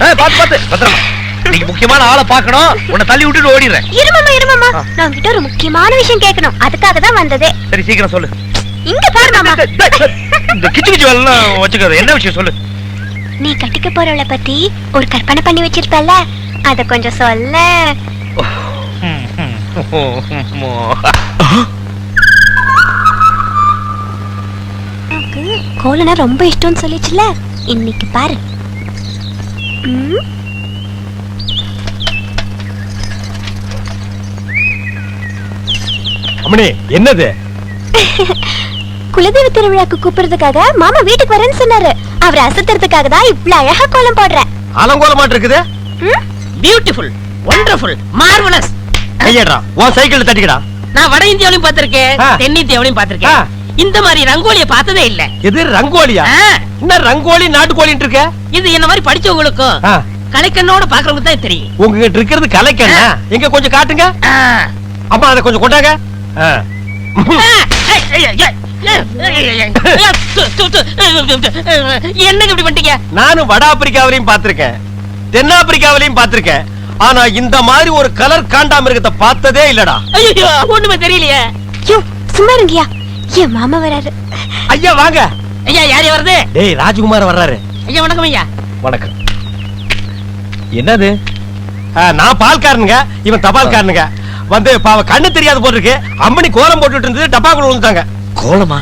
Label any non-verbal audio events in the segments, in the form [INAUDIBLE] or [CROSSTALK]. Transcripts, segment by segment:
பாத்து பாத்து. பத்திரமா. நீங்க முக்கியமான ஆளை பார்க்கணும். உன்னை தள்ளி விட்டுட்டு ஓடிடுறேன். இருமாமா இருமாமா நான் உன்கிட்ட ஒரு முக்கியமான விஷயம் கேட்கணும். அதுக்காக தான் வந்ததே. சரி சீக்கிரம் சொல்லு. இங்க பாரு மாமா. இந்த கிச்சு கிச்சு எல்லாம் வச்சுக்காத. என்ன விஷயம் சொல்லு. நீ கட்டிக்க போறவளை பத்தி ஒரு கற்பனை பண்ணி வச்சிருப்பல அத கொஞ்சம் சொல்ல. கோலனா ரொம்ப இஷ்டம்னு சொல்லிச்சுல இன்னைக்கு பாரு. அம்மணி என்னது? [LAUGHS] குலதெய்வ திருவிழாக்கு கூப்பிடுறதுக்காக மாமா வீட்டுக்கு வரேன்னு சொன்னாரு. அவரை அசத்துறதுக்காக தான் இவ்ளோ அழகா கோலம் போடுறேன் அலங்கோலமாட்டு இருக்குது ம்? பியூட்டிஃபுல் ஒண்டர்ஃபுல் மார்வலஸ் கையடா உன் சைக்கிள் தட்டிக்கடா. நான் வட இந்தியாவிலையும் பார்த்திருக்கேன். தென்னிந்தியாவிலையும் பார்த்திருக்கேன். இந்த மாதிரி ரங்கோலிய பார்த்ததே இல்ல இது ரங்கோலியா என்ன ரங்கோலி நாட்டுக்கோலின்னு இருக்க இது என்ன மாதிரி படிச்சவங்களுக்கும் கலைக்கண்ணோட பாக்குறவங்க தான் தெரியும் உங்ககிட்ட இருக்கிறது கலைக்கண்ணா எங்க கொஞ்சம் காட்டுங்க அம்மா அதை கொஞ்சம் கொண்டாங்க என்னங்க இப்படி பண்ணிட்டீங்க நானும் வட ஆப்பிரிக்காவிலையும் பார்த்திருக்கேன் தென்னாப்பிரிக்காவிலையும் பாத்திருக்கேன் ஆனா இந்த மாதிரி ஒரு கலர் காண்டாமிருகத்தை பார்த்ததே இல்லடா ஐயோ ஒண்ணுமே தெரியலையே சும்மா இருங்கயா என் மாமா வராரு. ஐயா வாங்க. ஐயா யார் வருது டேய் ராஜ்குமார் வர்றாரு. ஐயா வணக்கம் ஐயா. வணக்கம். என்னது? நான் பால்காரனுங்க இவன் தபால்காரனுங்க. வந்து பாவ கண்ணு தெரியாது போல இருக்கு அம்மணி கோலம் போட்டுட்டு இருந்தது டப்பாக்குள்ள விழுந்துட்டாங்க. கோலமா?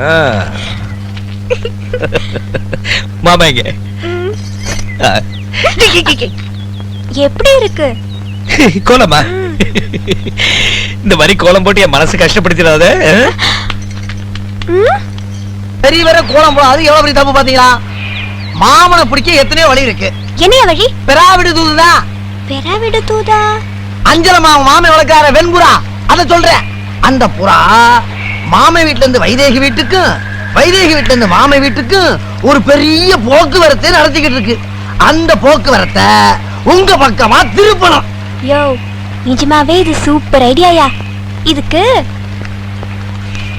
ஆ. மாமா எங்க ஆ. எப்படி இருக்கு? கோலமா? இந்த மாதிரி கோலம் போட்டு என் மனசு கஷ்டப்படுத்திடாத ம்? பெரியவரை கோலம் போட அது எவ்வளவு பெரிய தப்பு பாத்தீங்களா மாமனை பிடிக்க எத்தனையோ வழி இருக்கு. என்னைய வழி? பெறாவிடு தூதுதான் பெறா விடு தூதா? அஞ்சல மாமன் மாமன் வளர்க்கார வெண்புறா அத சொல்றேன். அந்த புறா மாமை வீட்டுல இருந்து வைதேகி வீட்டுக்கும் வைதேகி வீட்டுல இருந்து மாமை வீட்டுக்கும் ஒரு பெரிய போக்குவரத்தை நடத்திக்கிட்டு இருக்கு. அந்த போக்குவரத்தை உங்க பக்கமா திருப்பணும். யோ நிஜமாவே இது சூப்பர் ஐடியாயா இதுக்கு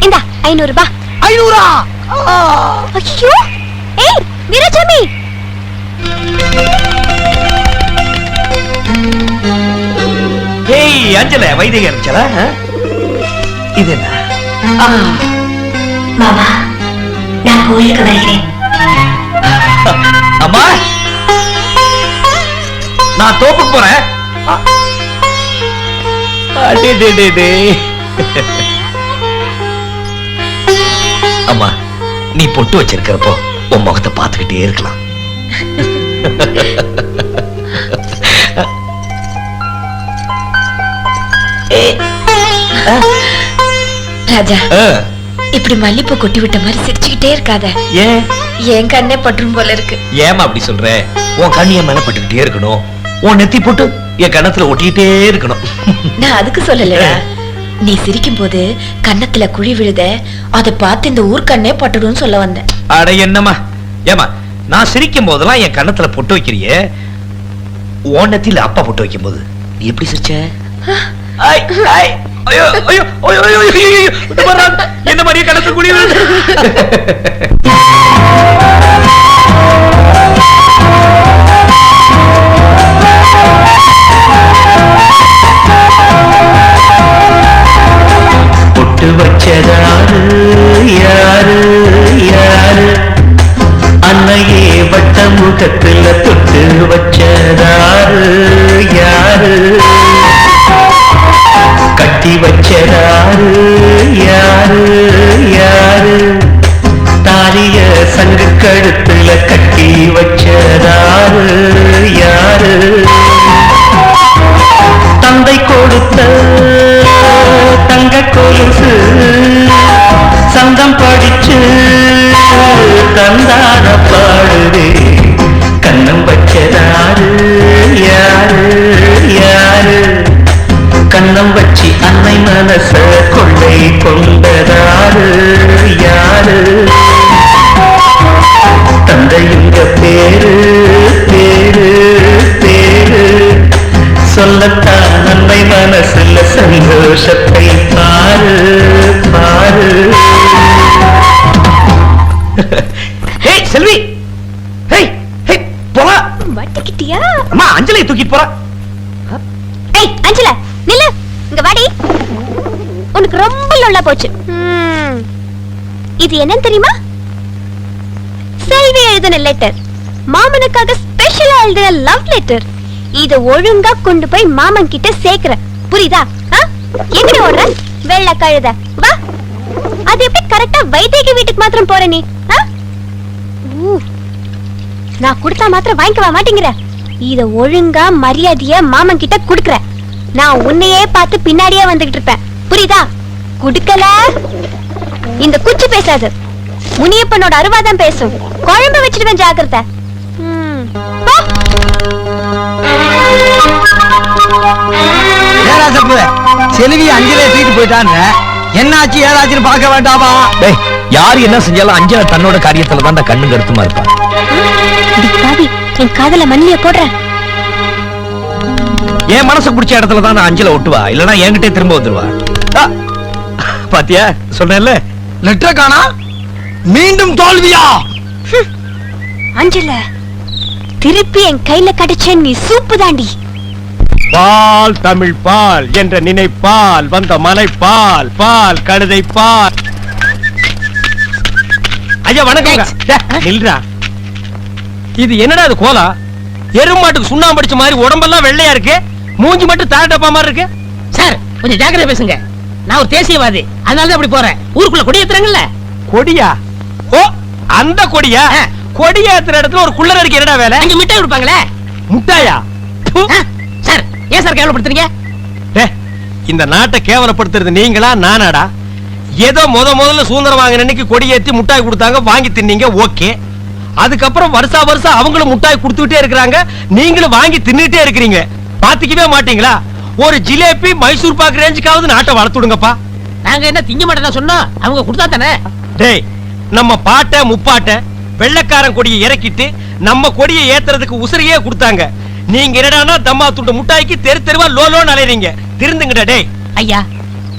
இந்தா ஐநூறு? ரூபாய் ஐநூறா. ஐயோ ஏய் வீரசாமி ஏய் அஞ்சல வைத்திய அஞ்சல இது என்ன? மாமா நான் கோயிலுக்கு வருகிறேன். அம்மா நான் தோப்புக்கு போறேன். அம்மா நீ பொட்டு வச்சிருக்கிறப்போ உன் முகத்தை பார்த்துக்கிட்டே இருக்கலாம். ராஜா இப்படி மல்லிப்பூ கொட்டி விட்ட மாதிரி சிரிச்சுக்கிட்டே இருக்காத. ஏன்? என் கண்ணே பற்றும் போல இருக்கு. ஏமா அப்படி சொல்ற? உன் கண்ணு என் மேல பட்டுக்கிட்டே இருக்கணும். உன் நெத்தி போட்டு என் கண்ணத்துல ஒட்டிக்கிட்டே இருக்கணும். நான் அதுக்கு சொல்லலடா நீ சிரிக்கும் போது கன்னத்துல குழி விழுத அதை பார்த்து இந்த ஊர் கண்ணே பட்டுடும்னு சொல்ல வந்தேன். அட என்னம்மா? ஏமா நான் சிரிக்கும் போதெல்லாம் என் கண்ணத்துல பொட்டு வைக்கிறியே? உன் நெத்தியில அப்பா பொட்டு வைக்கும் போது நீ எப்படி சிரிச்ச? என்ன மாதிரியே கணத்து குழி விழுது. வச்சதாரு யாரு யாரு அன்னையே வட்ட முகத்தில் தொட்டு வச்சதாரு யாரு கட்டி வச்சதாரு யாரு யாரு தாலிய சங்கு கழுத்துல கட்டி வச்சதாரு யாரு தந்தை கொடுத்த தங்க கொலுசு தந்தான பாடுவே கண்ணம் வச்சதாரு யாரு யாரு? கண்ணம் வச்சு அன்னை மனச கொள்ளை கொண்டதாரு யாரு? தந்தையுங்க பேரு பேரு பேரு. சொல்லத்தான் அன்னை மனசுல சந்தோஷத்தை பாரு பாரு. ஏய் செல்வி! ஏய் மாட்டிக்கிட்டியா அம்மா அஞ்சலியை தூக்கிட்டு போறா ஏய் அஞ்சல நில்லு. இங்க வாடி. உனக்கு ரொம்ப லொல்லா போச்சு. இது என்னன்னு தெரியுமா? செல்வி எழுதின லெட்டர் மாமனுக்காக ஸ்பெஷலா எழுதின லவ் லெட்டர் இத ஒழுங்கா கொண்டு போய் மாமன் கிட்ட சேர்க்கிற. புரியுதா? ஆ? எங்கடி ஓடுற? வெள்ள கழுத. வா. அது எப்படி கரெக்டா வைதேகி வீட்டுக்கு மாத்திரம் போற நீ. நான் கொடுத்தா மாத்திரம் வாங்கிக்கவா மாட்டேங்கிற. இத ஒழுங்கா மரியாதைய மாமன் கிட்ட குடுக்கற. நான் உன்னையே பார்த்து பின்னாடியே வந்துகிட்டு இருப்பேன். புரியுதா? குடுக்கல. இந்த குச்சி பேசாது. முனியப்பனோட அருவாதான் பேசும். குழம்பு வச்சிடுவேன் ஜாக்கிரதை. செல்வி அஞ்சலியை தூக்கிட்டு போயிட்டான்னு என்னாச்சு ஏதாச்சுன்னு பார்க்க வேண்டாமா? டேய் யார் என்ன செஞ்சாலும் அஞ்சலை தன்னோட காரியத்துல தான் கண்ணு கருத்துமா இருப்பா. அடி பாவி என் காதல மண்ணிய போடுறேன் என் மனசு பிடிச்ச இடத்துல தான் நான் அஞ்சலை ஒட்டுவா. இல்லனா என்கிட்டே திரும்ப வந்துருவா. பாத்தியா? சொன்னேன்ல லெட்டர் காணா? மீண்டும் தோல்வியா? அஞ்சல திருப்பி என் கையில கிடைச்ச நீ சூப்பு தாண்டி. பால் தமிழ் பால் என்ற நினைப்பால் வந்த மலை பால் பால் கழுதை பால் ஐயா வணக்கம் நில்றா. இது என்னடா இது கோலா? எருமாட்டுக்கு சுண்ணாம்பு அடிச்ச மாதிரி உடம்பெல்லாம் வெள்ளையா இருக்கு? மூஞ்சி மட்டும் தார டப்பா மாதிரி இருக்கு? சார் கொஞ்சம் ஜாக்கிரதை பேசுங்க. நான் ஒரு தேசியவாதி. அதனால தான் அப்படி போறேன். ஊருக்குள்ள கொடி ஏத்துறாங்கல்ல? கொடியா? ஓ அந்த கொடியா. கொடி ஏத்துற இடத்துல ஒரு குள்ளர் அடிக்க என்னடா வேலை? அங்க மிட்டாய் கொடுப்பாங்களே? முட்டாயா? சார் ஏன் சார் கேவலப்படுத்துறீங்க? இந்த நாட்டை கேவலப்படுத்துறது நீங்களா நானாடா? ஏதோ முத முதல்ல சுதந்திரம் வாங்கின அன்னைக்கு கொடி ஏத்தி முட்டாய் கொடுத்தாங்க வாங்கி தின்னீங்க ஓகே. அதுக்கப்புறம் வருஷா வருஷம் அவங்களும் முட்டாய் கொடுத்துக்கிட்டே இருக்கிறாங்க. நீங்களும் வாங்கி தின்னுட்டே இருக்கிறீங்க. பாத்துக்கவே மாட்டீங்களா? ஒரு ஜிலேபி மைசூர் பாக்கு ரேஞ்சுக்காவது நாட்டை வளர்த்துடுங்கப்பா நாங்க என்ன திங்க மாட்டேன் சொன்னோம் அவங்க கொடுத்தா தானே? டேய் நம்ம பாட்டை முப்பாட்டை வெள்ளைக்காரன் கொடியை இறக்கிட்டு நம்ம கொடியை ஏத்துறதுக்கு உசிரியே கொடுத்தாங்க. நீங்க என்னடான்னா தம்மா துண்டு முட்டாய்க்கு தெரு தெருவா லோலோன்னு அலையறீங்க. திருந்துங்கடா டேய். ஐயா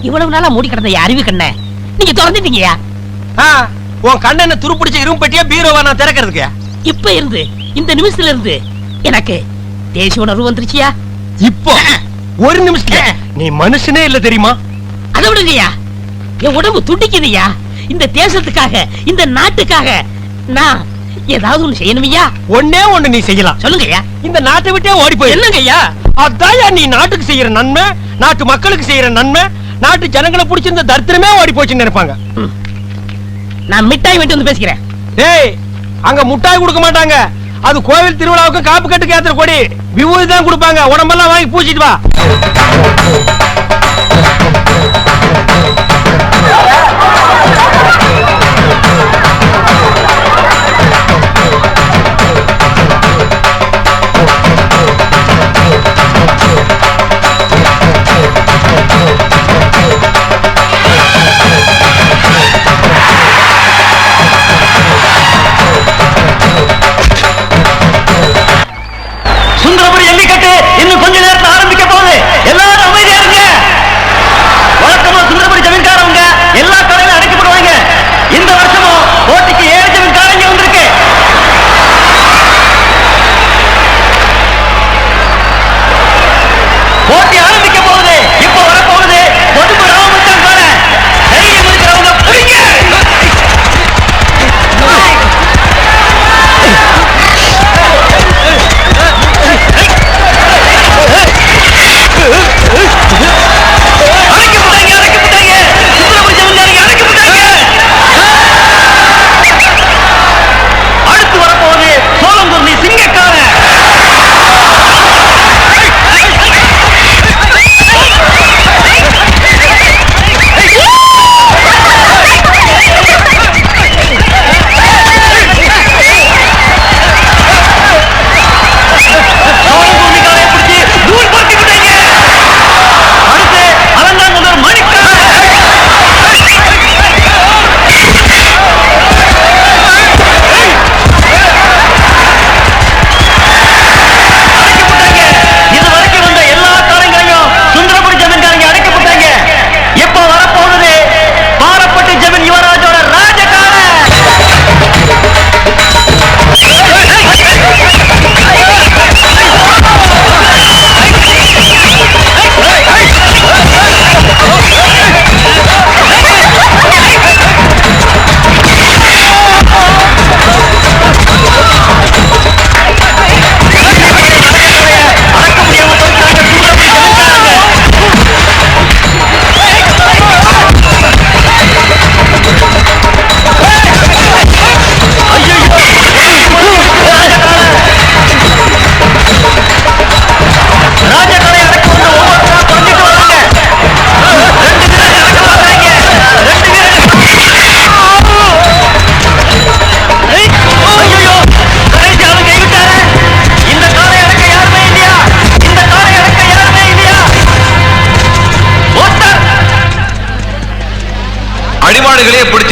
இவ்வளவு நாளா மூடி கிடந்த அறிவு கண்ண நீங்க திறந்துட்டீங்கயா ஆ, உன் கண்ணனை துருப்பிடிச்ச இரும்பு பெட்டியா பீரோவா நான் திறக்கிறதுக்கு? இப்ப இருந்து இந்த நிமிஷத்துல இருந்து எனக்கு தேசிய உணர்வு வந்துருச்சியா? இப்போ ஒரு நிமிஷத்துல. நீ மனுஷனே இல்ல தெரியுமா? அதை விடுங்கய்யா. என் உடம்பு துடிக்குதுயா இந்த தேசத்துக்காக இந்த நாட்டுக்காக நான் ஏதாவது ஒண்ணு செய்யணுமையா ஒண்ணே ஒண்ணு நீ செய்யலாம். சொல்லுங்கய்யா. இந்த நாட்டை விட்டே ஓடி போய் என்னங்கய்யா? அதான்யா நீ நாட்டுக்கு செய்யற நன்மை நாட்டு மக்களுக்கு செய்யற நன்மை நாட்டு ஜனங்களை பிடிச்சிருந்த தரித்திரமே ஓடி போச்சுன்னு நினைப்பாங்க. நான் மிட்டாய் வெட்டி வந்து பேசிக்கிறேன். டேய் அங்க முட்டாய் கொடுக்க மாட்டாங்க. அது கோவில் திருவிழாவுக்கு காப்பு கட்டுக்கு ஏத்துற கொடி. விபூதி தான் கொடுப்பாங்க. உடம்பெல்லாம் வாங்கி பூச்சிட்டு வா.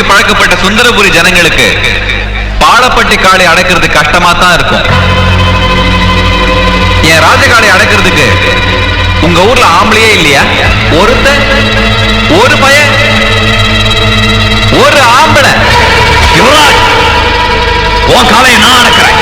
பசுமாடுகளே பழக்கப்பட்ட சுந்தரபுரி ஜனங்களுக்கு பாலப்பட்டி காளை அடக்கிறது கஷ்டமா தான் இருக்கும். என் ராஜகாளை அடக்கிறதுக்கு உங்க ஊர்ல ஆம்பளையே இல்லையா? ஒருத்த ஒரு பையன் ஒரு ஆம்பளை. யுவராஜ் உன் காலையை நான் அடக்கிறேன்.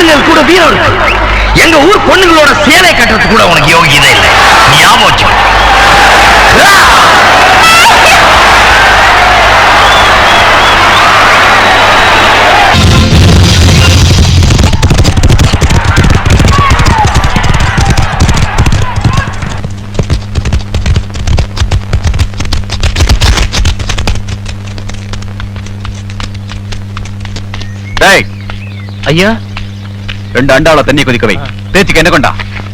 பொண்ணுங்கள் கூட வீரம் இருக்கு எங்க ஊர் பொண்ணுங்களோட சேலை கட்டுறது கூட உனக்கு யோகியதை இல்லை. ஞாபகம் வச்சுக்கோ. ஐயா? ரெண்டு அண்டாவில தண்ணி கொதிக்க வை. தேய்ச்சிக்கு என்ன கொண்டா?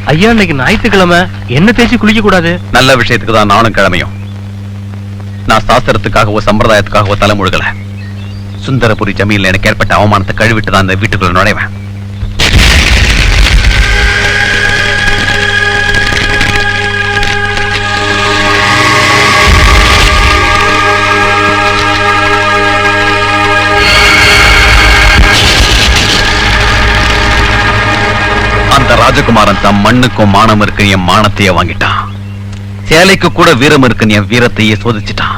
ஐயா இன்னைக்கு ஞாயிற்றுக்கிழமை என்ன தேய்ச்சி குளிக்க கூடாது நல்ல விஷயத்துக்கு தான் நானும் கிழமையும் நான் சாஸ்திரத்துக்காகவோ சம்பிரதாயத்துக்காகவோ தலைமுழுகல சுந்தரபுரி ஜமீன்ல எனக்கு ஏற்பட்ட அவமானத்தை கழுவிட்டு தான் இந்த வீட்டுக்குள்ள நுழைவேன். ராஜகுமாரன் தம் மண்ணுக்கும் மானம் இருக்கு என் மானத்தையே வாங்கிட்டான். சேலைக்கு கூட வீரம் இருக்குன்னு என் வீரத்தையே சோதிச்சிட்டான்.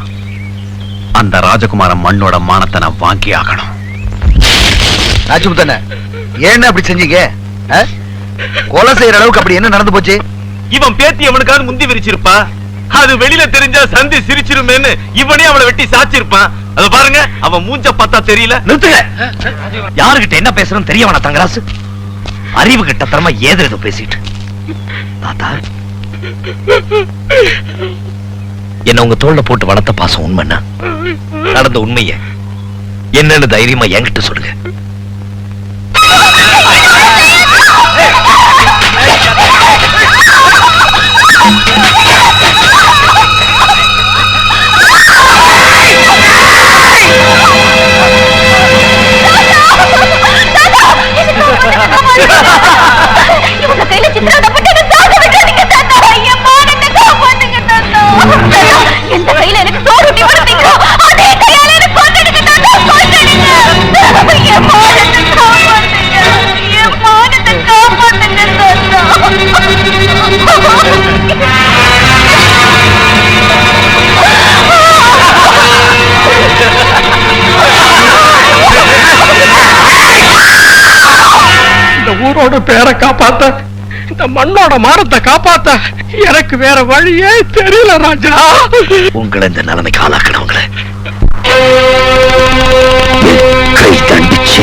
அந்த ராஜகுமாரன் மண்ணோட மானத்தை நான் வாங்கி ஆகணும். ராஜபுத்தன அப்படி செஞ்சீங்க? கொலை செய்யற அளவுக்கு அப்படி என்ன நடந்து போச்சு? இவன் பேத்தி அவனுக்காவது முந்தி விரிச்சிருப்பா? அது வெளியில தெரிஞ்சா சந்தி சிரிச்சிருமேன்னு இவனே அவளை வெட்டி சாச்சிருப்பான். அத பாருங்க அவன் மூஞ்ச பார்த்தா தெரியல. நிறுத்துங்க. யாருகிட்ட என்ன பேசுறோம் தெரிய வேணா தங்கராசு. அறிவு கிட்ட தரமா ஏதோ பேசிட்டு. தாத்தா. என்ன உங்க தோல்ல போட்டு வளர்த்த பாசம் உண்மைன்னா? நடந்த உண்மைய என்னன்னு தைரியமா என்கிட்ட சொல்லுங்க. இவங்க கையில சித்திராத மண்ணோட பேரை காப்பாத்த இந்த மண்ணோட மானத்தை காப்பாத்த எனக்கு வேற வழியே தெரியல ராஜா. உங்களை இந்த நிலைமைக்கு ஆளாக்கினவங்களை கை தண்டிச்சு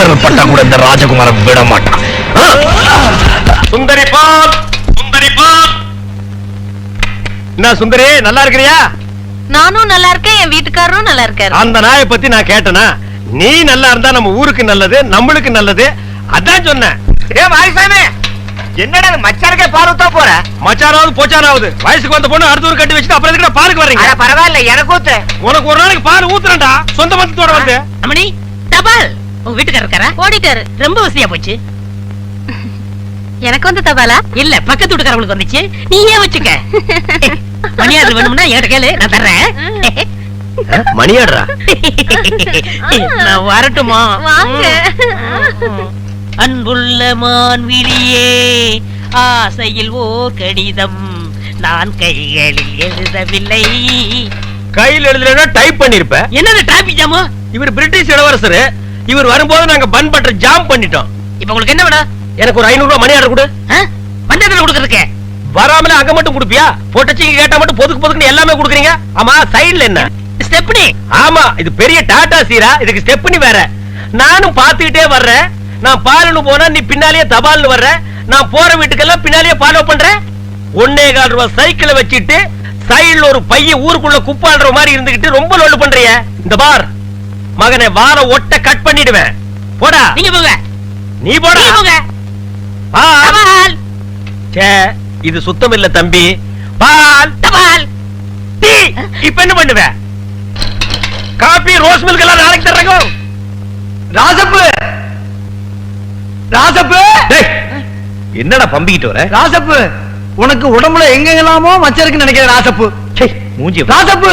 விரல் பட்டா கூட இந்த ராஜகுமாரன் விட மாட்டான். சுந்தரி பால் சுந்தரி பால் என்ன சுந்தரி நல்லா இருக்கிறியா? நானும் நல்லா இருக்கேன் என் வீட்டுக்காரரும் நல்லா இருக்காரு. அந்த நாயை பத்தி நான் கேட்டனா? நீ நல்லா இருந்தா நம்ம ஊருக்கு நல்லது நம்மளுக்கு நல்லது. அதான் சொன்னேன். ஏ மாரிசாமி என்னடா மச்சாருக்கே பால் ஊத்தா போற? மச்சானாவது போச்சானாவது. வயசுக்கு வந்த பொண்ணு அடுத்த ஊர் கட்டி வச்சுட்டு அப்புறம் எதுக்கு பாருக்கு வர்றீங்க? பரவாயில்ல எனக்கு ஊத்து. உனக்கு ஒரு நாளைக்கு பால் ஊத்துறேன்டா. சொந்த பந்தத்தோட வந்து. அம்மணி தபால் உங்க வீட்டுக்காரர் இருக்காரா? ஓடிட்டாரு. ரொம்ப வசதியா போச்சு. [LAUGHS] எனக்கு வந்து தபாலா? இல்ல பக்கத்து வீட்டுக்காரங்களுக்கு வந்துச்சு. நீயே வச்சுக்க. [LAUGHS] மணியாடு வேணும்னா என்கிட்ட கேளு நான் தர்றேன். மணியாடுறா நான் வரட்டுமா? வாங்க. அன்புள்ள மான்விழியே ஆசையில் ஓர் கடிதம் நான் கைகளில் எழுதவில்லை. கையில் எழுதுலன்னா டைப் பண்ணிருப்ப. என்னது டிராபிக் ஜாமு இவர் பிரிட்டிஷ் இளவரசர். இவர் வரும்போது நாங்க பன் பட்டர் ஜாம் பண்ணிட்டோம். இப்ப உங்களுக்கு என்ன வேணும்? எனக்கு ஒரு ஐநூறு ரூபாய் மணி ஆர்டர் கொடு. ஆ? பஞ்சத்துல கொடுக்கறதுக்கு? வராமல அங்க மட்டும் கொடுப்பியா? பொட்டச்சிங்க கேட்டா மட்டும் பொதுக்கு பொதுக்குன்னு எல்லாமே கொடுக்குறீங்க? ஆமா சைடுல என்ன? ஸ்டெப்னி. ஆமா இது பெரிய டாடா சீரா இதுக்கு ஸ்டெப்னி வேற. நானும் பாத்துக்கிட்டே வர்றேன். நான் பாலுன்னு போனா நீ பின்னாலேயே தபால்னு வர்ற. நான் போற வீட்டுக்கெல்லாம் பின்னாலேயே ஃபாலோ பண்றேன் ஒன்னே கால் ரூபாய் சைக்கிளை வச்சுட்டு சைடுல ஒரு பைய ஊருக்குள்ள குப்பாடுற மாதிரி இருந்துகிட்டு ரொம்ப லோடு பண்றிய. இந்த பார். மகனை வார ஒட்ட கட் பண்ணிடுவேன். போடா. நீங்க போங்க. நீ போடா. நீங்க போங்க. பால். ச்சே, இது சுத்தம் இல்ல தம்பி. பால். தபால். டீ. இப்ப என்ன பண்ணுவ காபி ரோஸ் மில்க் எல்லாம் நாளைக்கு தர்றேங்க. ராசப்பு. ராசப்பு. டேய், என்னடா பம்பிக்கிட்டு வர? ராசப்பு உனக்கு உடம்புல எங்கெல்லாமோ மச்சருக்குன்னு நினைக்கிறேன் ராசப்பு. சே மூஞ்சி. ராசப்பு.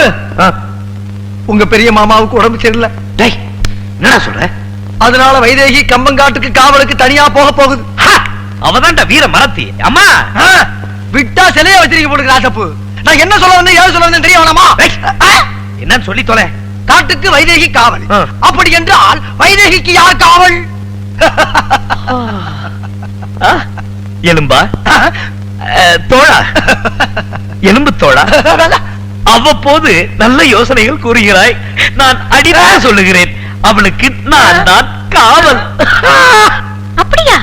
உங்க பெரிய மாமாவுக்கு உடம்பு சரியில்லை. டேய் என்னடா சொல்ற? அதனால வைதேகி கம்பங்காட்டுக்கு காவலுக்கு தனியா போக போகுது. அவதான்டா வீர மரத்தி. அம்மா! விட்டா சிலைய வச்சிருக்க போடுங்க ராசப்பு நான் என்ன சொல்ல வந்தேன் ஏது சொல்ல வந்தேன் தெரிய வேணாமா என்னன்னு சொல்லி தொலை. காட்டுக்கு வைதேகி காவல். அப்படி என்றால் வைதேகிக்கு யார் காவல்? எலும்பா? தோழா [LAUGHS] எலும்பு தோழா அவ்வப்போது நல்ல யோசனைகள் கூறுகிறாய். நான் அடிதாக சொல்லுகிறேன். அவளுக்கு நான் தான் காவல். அப்படியா?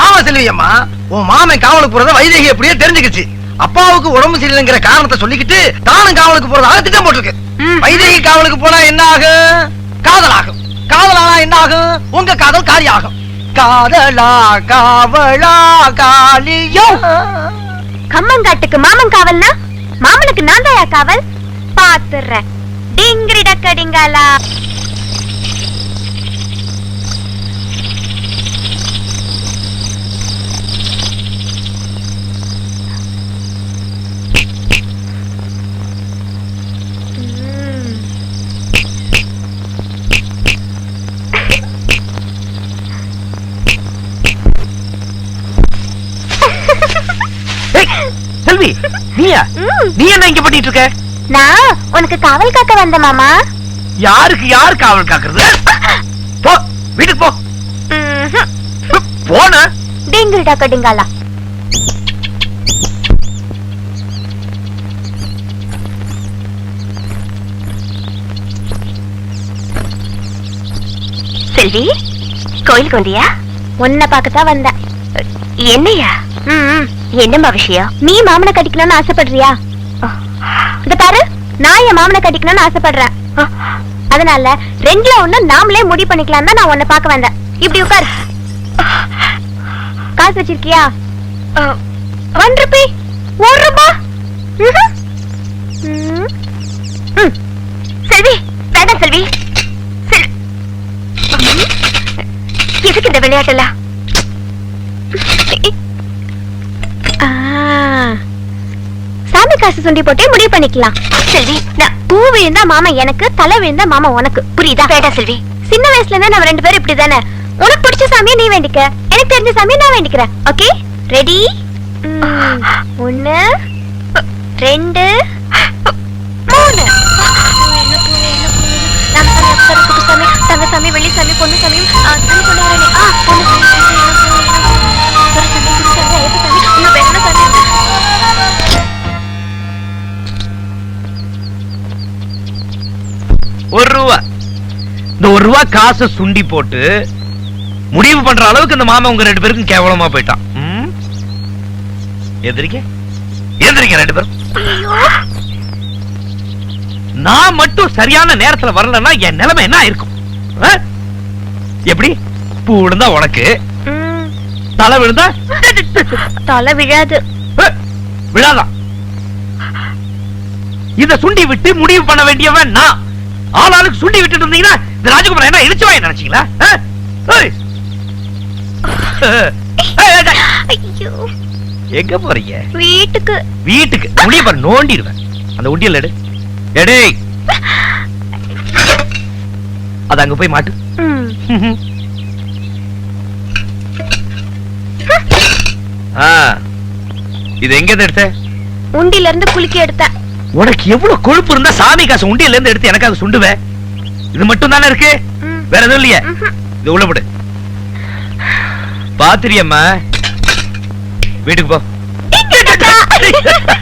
ஆமா செல்வியம்மா. உன் மாமன் காவலுக்கு போறத வைதேகி எப்படியே தெரிஞ்சுக்கிச்சு. அப்பாவுக்கு உடம்பு சரியில்லைங்கிற காரணத்தை சொல்லிக்கிட்டு தானும் காவலுக்கு போறதாக திட்டம் போட்டிருக்கு. வைதேகி காவலுக்கு போனா என்ன ஆகும் காதல் ஆகும் காதல் ஆனா என்ன ஆகும் உங்க காதல் காலி ஆகும் காதலா காவலா காலியோ. கம்மங்காட்டுக்கு மாமன் காவல்னா? மாமனுக்கு நான் தாயா காவல்? பாத்துறேன் டிங்கிரி டக்கடிங்காலா ஏய், செல்வி நீயா ம். நீ என்ன இங்க பண்ணிட்டு இருக்க நான் உனக்கு காவல் காக்க வந்த மாமா. யாருக்கு யார் காவல் காக்குறது? போ வீட்டுக்கு போ. போன? டிங்கிரி டக்கடிங்காலா செல்வி கோயிலுக்கு வந்தியா? உன்னை பார்க்கத்தான் வந்தேன். என்னையா? ம் என்னம்மா விஷயம்? நீ மாமனை கட்டிக்கணும்னு ஆசைப்படுறியா? இந்த பாரு நான் என் மாமனை கட்டிக்கணும்னு ஆசைப்படுறேன். அதனால ரெண்டுல ஒண்ணு நாமளே முடிவு பண்ணிக்கலாம் தான் நான் உன்னை பார்க்க வந்தேன். இப்படி உட்காரு. காசு வச்சிருக்கியா? ஒன் ருபி ஒரு ரூபா. செல்வி வேண்டாம் செல்வி. எதுக்கு இந்த விளையாட்டெல்லாம்? காசு சுண்டி போட்டே முடிவு பண்ணிக்கலாம். செல்வி நான் பூ விழுந்தா மாமா எனக்கு தலை விழுந்தா மாமா உனக்கு. புரியுதா? வேண்டாம் செல்வி. சின்ன வயசுல இருந்தே நம்ம ரெண்டு பேரும் இப்படிதானே? உனக்கு பிடிச்ச சாமியை நீ வேண்டிக்க. எனக்கு தெரிஞ்ச சாமியை நான் வேண்டிக்கிறேன். ஓகே? ரெடி ஒன்னு ரெண்டு மூணு. நம்ம சாமி குப்புசாமி தங்கசாமி வெள்ளிசாமி பொண்ணுசாமி ஆ, சாமி ஒரு ரூபா இந்த ஒரு ரூபா காசை சுண்டி போட்டு முடிவு பண்ற அளவுக்கு இந்த மாமா உங்க ரெண்டு பேருக்கும் கேவலமா போயிட்டான். ம்? எந்திரிக்க. எந்திரிக்க ரெண்டு பேரும். நான் மட்டும் சரியான நேரத்துல வரலன்னா என் நிலைமை என்ன இருக்கும்? எப்படி? பூ விழுந்தா உனக்கு. தலை விழுந்தா? தலை விழாது. விழாதான் இத சுண்டி விட்டு முடிவு பண்ண வேண்டியவன் நான். ஆளாளுக்கு சுண்டி விட்டுட்டு இருந்தீங்கன்னா இந்த ராஜகுமாரன் என்ன நினைச்சீங்களா? ஏய், ஏய். ஐயோ. எங்க போறீங்க? வீட்டுக்கு. வீட்டுக்கு. முடிய பாரு நோண்டிடுவேன். அந்த உண்டியல் எடு. எடே அது அங்க போய் மாட்டு. இது எங்க இருந்து எடுத்த? உண்டியில இருந்து குலுக்கி எடுத்தேன். உனக்கு எவ்வளவு கொழுப்பு இருந்தா சாமி காசு உண்டியல்ல இருந்து எடுத்து எனக்கு அது சுண்டுவேன் இது மட்டும் தானே இருக்கு வேற எதுவும் இல்லையே. இது உள்ள போடு. பாத்திரியம்மா வீட்டுக்கு போ? [LAUGHS]